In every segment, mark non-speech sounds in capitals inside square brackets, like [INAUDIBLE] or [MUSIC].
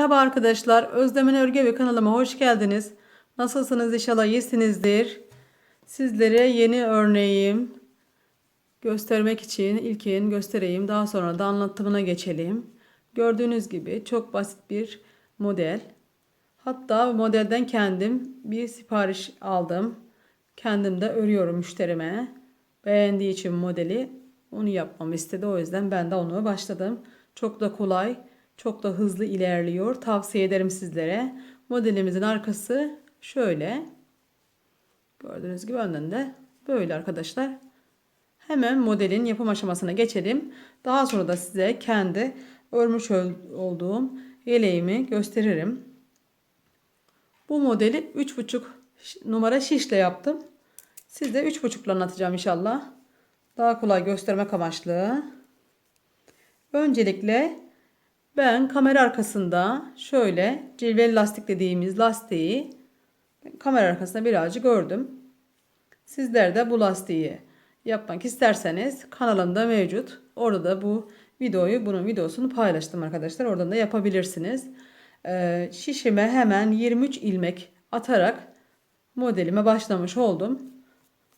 Merhaba arkadaşlar. Özlemin Örgü ve kanalıma hoş geldiniz. Nasılsınız? İnşallah iyisinizdir. Sizlere yeni örneğim göstermek için ilkin göstereyim. Daha sonra da anlatımına geçelim. Gördüğünüz gibi çok basit bir model. Hatta modelden kendim bir sipariş aldım. Kendim de örüyorum müşterime. Beğendiği için modeli onu yapmamı istedi. O yüzden ben de onu başladım. Çok da kolay, çok da hızlı ilerliyor. Tavsiye ederim sizlere. Modelimizin arkası şöyle. Gördüğünüz gibi önden de böyle arkadaşlar. Hemen modelin yapım aşamasına geçelim. Daha sonra da size kendi örmüş olduğum yeleğimi gösteririm. Bu modeli 3,5 numara şişle yaptım. Size 3,5'la anlatacağım inşallah. Daha kolay göstermek amaçlı. Öncelikle ben kamera arkasında şöyle cilveli lastik dediğimiz lastiği kamera arkasında birazcık gördüm. Sizler de bu lastiği yapmak isterseniz kanalımda mevcut. Orada da bu videoyu, bunun videosunu paylaştım arkadaşlar. Oradan da yapabilirsiniz. Ee, şişime hemen 23 ilmek atarak modelime başlamış oldum.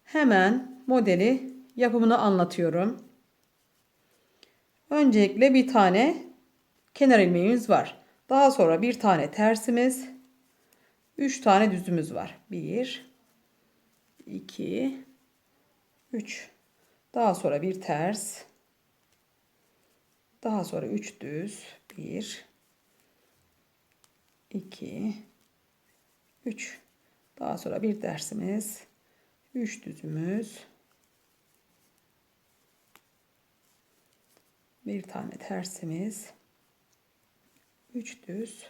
Hemen modeli yapımını anlatıyorum. Öncelikle bir tane kenar ilmeğimiz var. Daha sonra bir tane tersimiz. 3 tane düzümüz var. 1 2 3 Daha sonra bir ters. Daha sonra 3 düz. 1 2 3 Daha sonra bir tersimiz. 3 düzümüz. Bir tane tersimiz. 3 düz.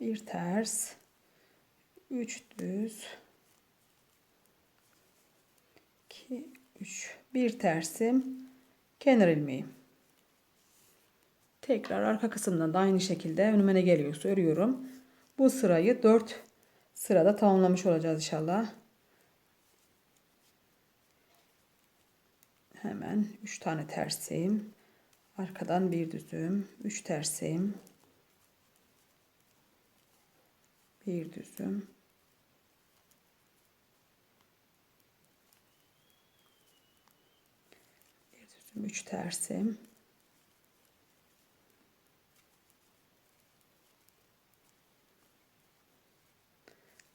Bir ters. 3 düz. 2 3 bir tersim kenar ilmeğim. Tekrar arka kısımdan da aynı şekilde önüme ne geliyorsa örüyorum. Bu sırayı 4 sırada tamamlamış olacağız inşallah. Hemen 3 tane terseyim. Arkadan bir düzüm, 3 terseyim. Bir düzüm. Bir düzüm, 3 tersim.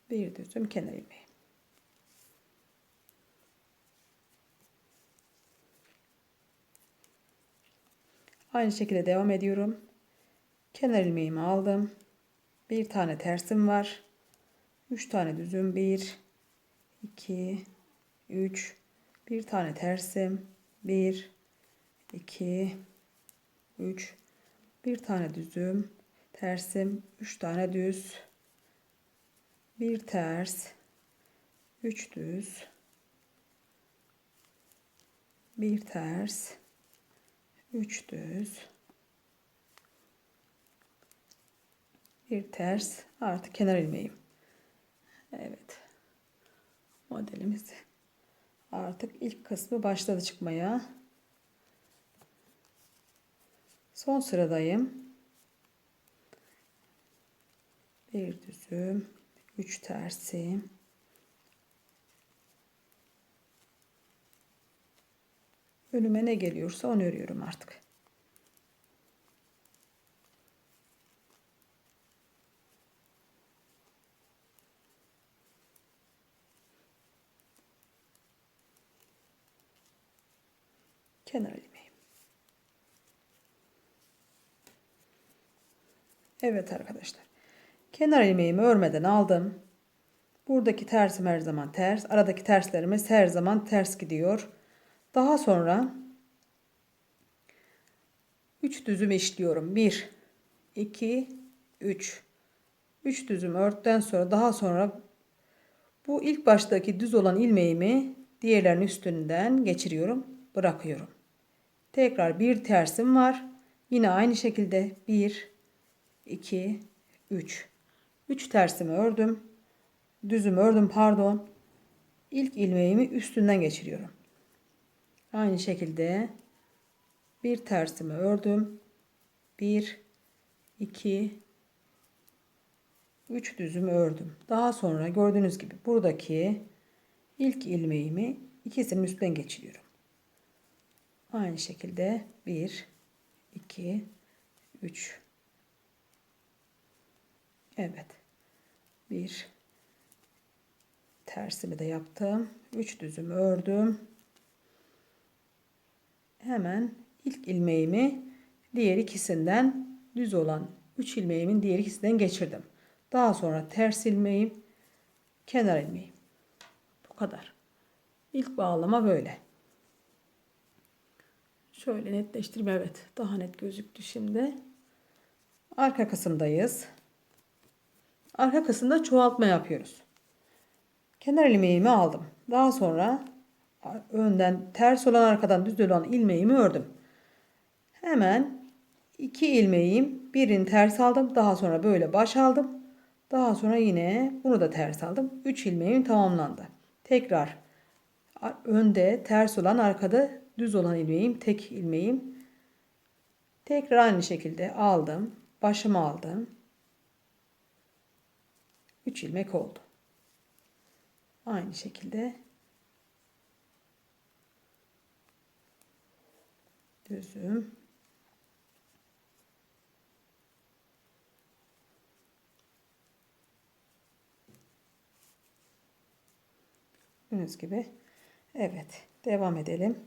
Bir düzüm kenar ilmeği. Aynı şekilde devam ediyorum. Kenar ilmeğimi aldım. Bir tane tersim var. Üç tane düzüm. Bir, iki, üç. Bir tane tersim. Bir, iki, üç. Bir tane düzüm. Tersim. Üç tane düz. Bir ters. Üç düz. Bir ters 3 düz bir ters artı kenar ilmeğim. Evet. Modelimiz artık ilk kısmı başladı çıkmaya. Son sıradayım. Bir düzüm, 3 tersim, Önüme ne geliyorsa onu örüyorum artık. Kenar ilmeğim. Evet arkadaşlar. Kenar ilmeğimi örmeden aldım. Buradaki tersim her zaman ters. Aradaki terslerimiz her zaman ters gidiyor. Daha sonra 3 düzüm işliyorum. 1 2 3 3 düzüm örtten sonra daha sonra bu ilk baştaki düz olan ilmeğimi diğerlerinin üstünden geçiriyorum, bırakıyorum. Tekrar bir tersim var. Yine aynı şekilde 1 2 3 3 tersimi ördüm. Düzüm ördüm pardon. İlk ilmeğimi üstünden geçiriyorum. Aynı şekilde Bir tersimi ördüm. 1 2 3 düzüm ördüm. Daha sonra gördüğünüz gibi buradaki ilk ilmeğimi ikisinin üstten geçiriyorum. Aynı şekilde 1 2 3 Evet. 1 tersimi de yaptım. 3 düzüm ördüm. Hemen ilk ilmeğimi diğer ikisinden düz olan 3 ilmeğimin diğer ikisinden geçirdim. Daha sonra ters ilmeğim, kenar ilmeğim. Bu kadar. İlk bağlama böyle. Şöyle netleştirme evet. Daha net gözüktü şimdi. Arka kısımdayız. Arka kısımda çoğaltma yapıyoruz. Kenar ilmeğimi aldım. Daha sonra önden ters olan arkadan düz olan ilmeğimi ördüm. Hemen iki ilmeğim birini ters aldım. Daha sonra böyle baş aldım. Daha sonra yine bunu da ters aldım. 3 ilmeğim tamamlandı. Tekrar önde ters olan arkada düz olan ilmeğim tek ilmeğim. Tekrar aynı şekilde aldım. Başımı aldım. 3 ilmek oldu. Aynı şekilde düzüm Gördüğünüz gibi. Evet. Devam edelim.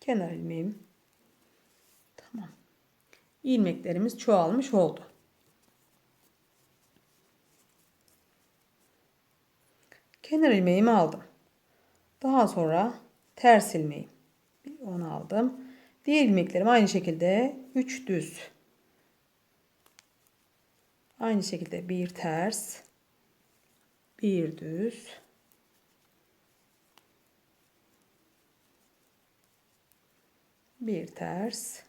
Kenar ilmeğim. Tamam. İlmeklerimiz çoğalmış oldu. Kenar ilmeğimi aldım. Daha sonra ters ilmeğim. Onu aldım. Diğer ilmeklerim aynı şekilde 3 düz Aynı şekilde bir ters, bir düz, bir ters,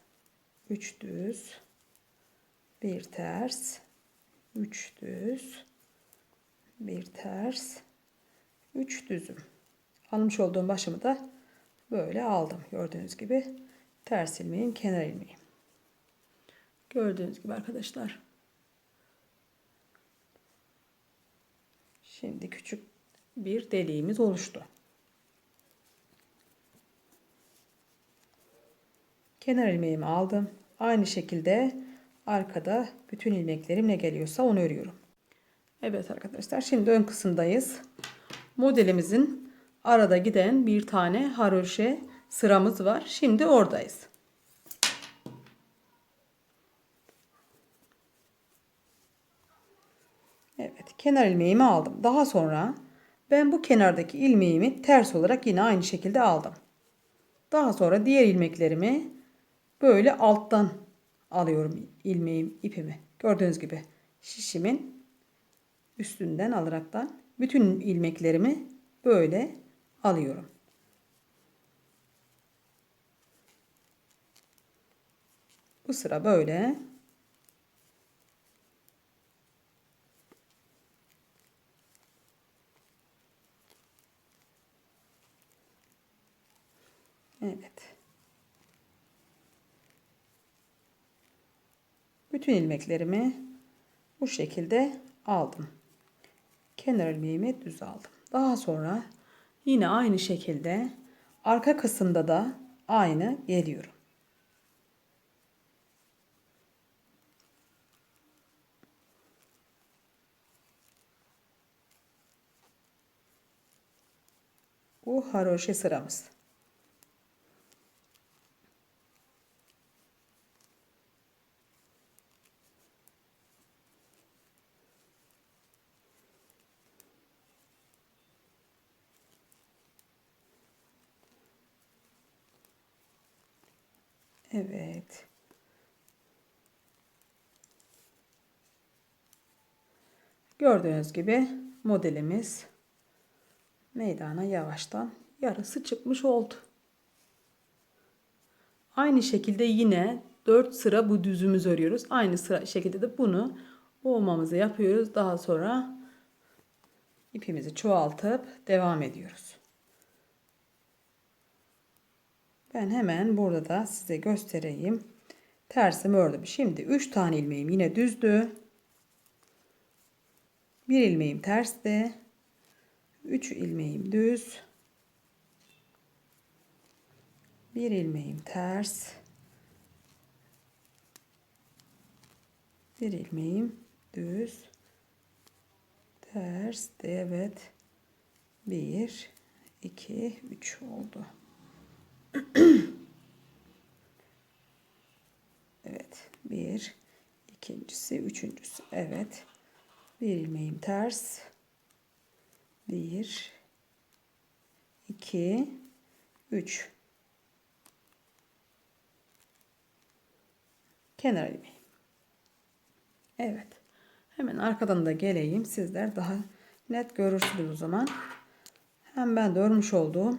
üç düz, bir ters, üç düz, bir ters, üç düzüm. Almış olduğum başımı da böyle aldım. Gördüğünüz gibi ters ilmeğim, kenar ilmeğim. Gördüğünüz gibi arkadaşlar. Şimdi küçük bir deliğimiz oluştu. Kenar ilmeğimi aldım. Aynı şekilde arkada bütün ilmeklerim ne geliyorsa onu örüyorum. Evet arkadaşlar şimdi ön kısımdayız. Modelimizin arada giden bir tane haroşe sıramız var. Şimdi oradayız. Evet kenar ilmeğimi aldım. Daha sonra ben bu kenardaki ilmeğimi ters olarak yine aynı şekilde aldım. Daha sonra diğer ilmeklerimi böyle alttan alıyorum ilmeğim ipimi. Gördüğünüz gibi şişimin üstünden alaraktan bütün ilmeklerimi böyle alıyorum. Bu sıra böyle. Evet. Bütün ilmeklerimi bu şekilde aldım. Kenar ilmeğimi düz aldım. Daha sonra yine aynı şekilde arka kısımda da aynı geliyorum. Bu haroşe sıramız. Evet. Gördüğünüz gibi modelimiz meydana yavaştan yarısı çıkmış oldu. Aynı şekilde yine 4 sıra bu düzümüz örüyoruz. Aynı sıra şekilde de bunu boğmamızı yapıyoruz. Daha sonra ipimizi çoğaltıp devam ediyoruz. Ben hemen burada da size göstereyim. Tersimi ördüm. Şimdi 3 tane ilmeğim yine düzdü. Bir ilmeğim tersti. 3 ilmeğim düz. Bir ilmeğim ters. Bir ilmeğim düz. Ters. Evet. 1 2 3 oldu. [CLEARS THROAT] evet. Bir. ikincisi, üçüncüsü. Evet. Bir ilmeğim ters. Bir. iki, Üç. Kenar ilmeği. Evet. Hemen arkadan da geleyim. Sizler daha net görürsünüz o zaman. Hem ben de örmüş olduğum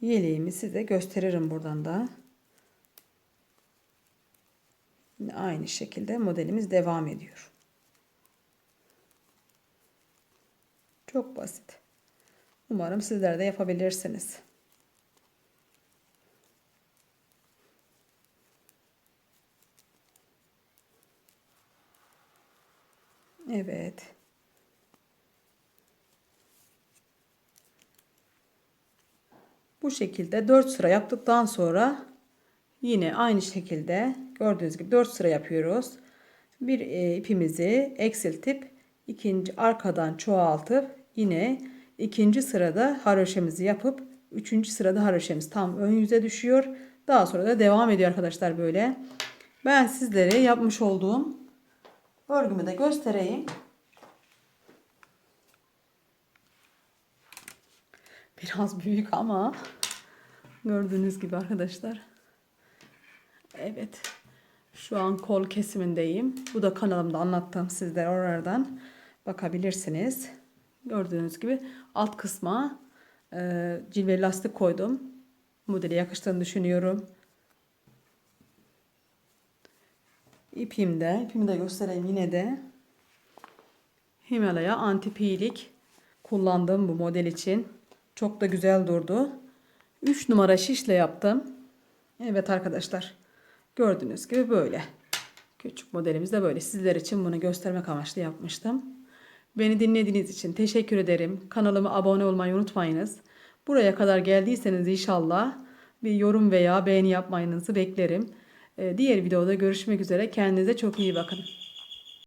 yeleğimi size gösteririm buradan da. Aynı şekilde modelimiz devam ediyor. Çok basit. Umarım sizler de yapabilirsiniz. Evet. Bu şekilde 4 sıra yaptıktan sonra yine aynı şekilde gördüğünüz gibi 4 sıra yapıyoruz. Bir e, ipimizi eksiltip ikinci arkadan çoğaltıp yine ikinci sırada haroşemizi yapıp üçüncü sırada haroşemiz tam ön yüze düşüyor. Daha sonra da devam ediyor arkadaşlar böyle. Ben sizlere yapmış olduğum örgümü de göstereyim. Biraz büyük ama gördüğünüz gibi arkadaşlar. Evet. Şu an kol kesimindeyim. Bu da kanalımda anlattığım sizlere oradan bakabilirsiniz. Gördüğünüz gibi alt kısma e, cilveli lastik koydum. Modele yakıştığını düşünüyorum. İpim de, ipimi de göstereyim yine de. Himalaya antipilik kullandım bu model için. Çok da güzel durdu. 3 numara şişle yaptım. Evet arkadaşlar. Gördüğünüz gibi böyle. Küçük modelimiz de böyle. Sizler için bunu göstermek amaçlı yapmıştım. Beni dinlediğiniz için teşekkür ederim. Kanalıma abone olmayı unutmayınız. Buraya kadar geldiyseniz inşallah bir yorum veya beğeni yapmayınızı beklerim. Ee, Diğer videoda görüşmek üzere. Kendinize çok iyi bakın.